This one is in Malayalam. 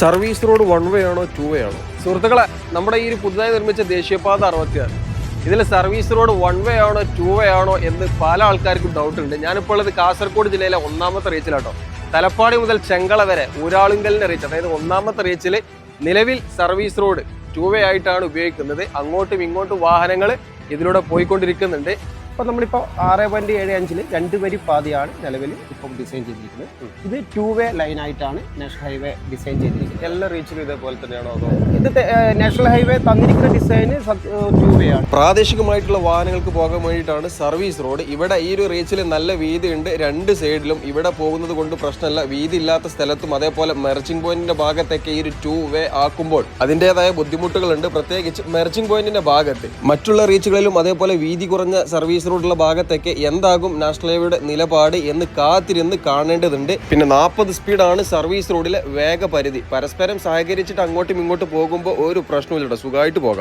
സർവീസ് റോഡ് വൺ വേ ആണോ ടു വേ ആണോ? സുഹൃത്തുക്കളെ നമ്മുടെ ഈ ഒരു പുതുതായി നിർമ്മിച്ച ദേശീയപാത അറുപത്തിയാറ്. ഇതിൽ സർവീസ് റോഡ് വൺ വേ ആണോ ടു വേ ആണോ എന്ന് പല ആൾക്കാർക്കും ഡൗട്ട് ഉണ്ട്. ഞാനിപ്പോൾ ഉള്ളത് കാസർഗോഡ് ജില്ലയിലെ ഒന്നാമത്തെ റീച്ചിലാട്ടോ തലപ്പാടി മുതൽ ചെങ്കള വരെ ഊരാളുങ്കലിന്റെ റീച്ച് അതായത് ഒന്നാമത്തെ റീച്ചിൽ നിലവിൽ സർവീസ് റോഡ് ടു വേ ആയിട്ടാണ് ഉപയോഗിക്കുന്നത്. അങ്ങോട്ടും ഇങ്ങോട്ടും വാഹനങ്ങൾ ഇതിലൂടെ പോയിക്കൊണ്ടിരിക്കുന്നുണ്ട്. അപ്പോൾ നമ്മളിപ്പോൾ ആറ് പോയിന്റ് ഏഴ് അഞ്ചിൽ രണ്ട് വരി പാതയാണ് നിലവിൽ ഇപ്പം ഡിസൈൻ ചെയ്തിരിക്കുന്നത്. ഇത് ടു വേ ലൈനായിട്ടാണ് നാഷണൽ ഹൈവേ ഡിസൈൻ ചെയ്തിരിക്കുന്നത്. എല്ലാ റീച്ചിലും ഇതേപോലെ തന്നെയാണോ അതോ? ഇത് നാഷണൽ ഹൈവേ തന്നിരിക്കുന്ന ഡിസൈന് ടു വേ ആണ്. പ്രാദേശികമായിട്ടുള്ള വാഹനങ്ങൾക്ക് പോകാൻ വേണ്ടിയിട്ടാണ് സർവീസ് റോഡ് ഇവിടെ ഈ ഒരു റീച്ചിൽ നല്ല വീതി ഉണ്ട്. രണ്ട് സൈഡിലും ഇവിടെ പോകുന്നത് കൊണ്ട് പ്രശ്നമല്ല വീതി ഇല്ലാത്ത സ്ഥലത്തും അതേപോലെ മെർച്ചിങ് പോയിന്റിന്റെ ഭാഗത്തൊക്കെ ഈ ഒരു ടു വേ ആക്കുമ്പോൾ അതിന്റെതായ ബുദ്ധിമുട്ടുകളുണ്ട്. പ്രത്യേകിച്ച് മെർച്ചിങ് പോയിന്റിന്റെ ഭാഗത്ത് മറ്റുള്ള റീച്ചുകളിലും അതേപോലെ വീതി കുറഞ്ഞ സർവീസ് റോഡുള്ള ഭാഗത്തൊക്കെ എന്താകും നാഷണൽ ഹൈവേയുടെ നിലപാട് എന്ന് കാത്തിരുന്ന് കാണേണ്ടതുണ്ട്. പിന്നെ നാൽപ്പത് സ്പീഡാണ് സർവീസ് റോഡിലെ വേഗപരിധി. പരസ്പരം സഹകരിച്ചിട്ട് അങ്ങോട്ടും ഇങ്ങോട്ടും പോകുമ്പോൾ ഒരു പ്രശ്നമില്ല സുഖമായിട്ട് പോകാം.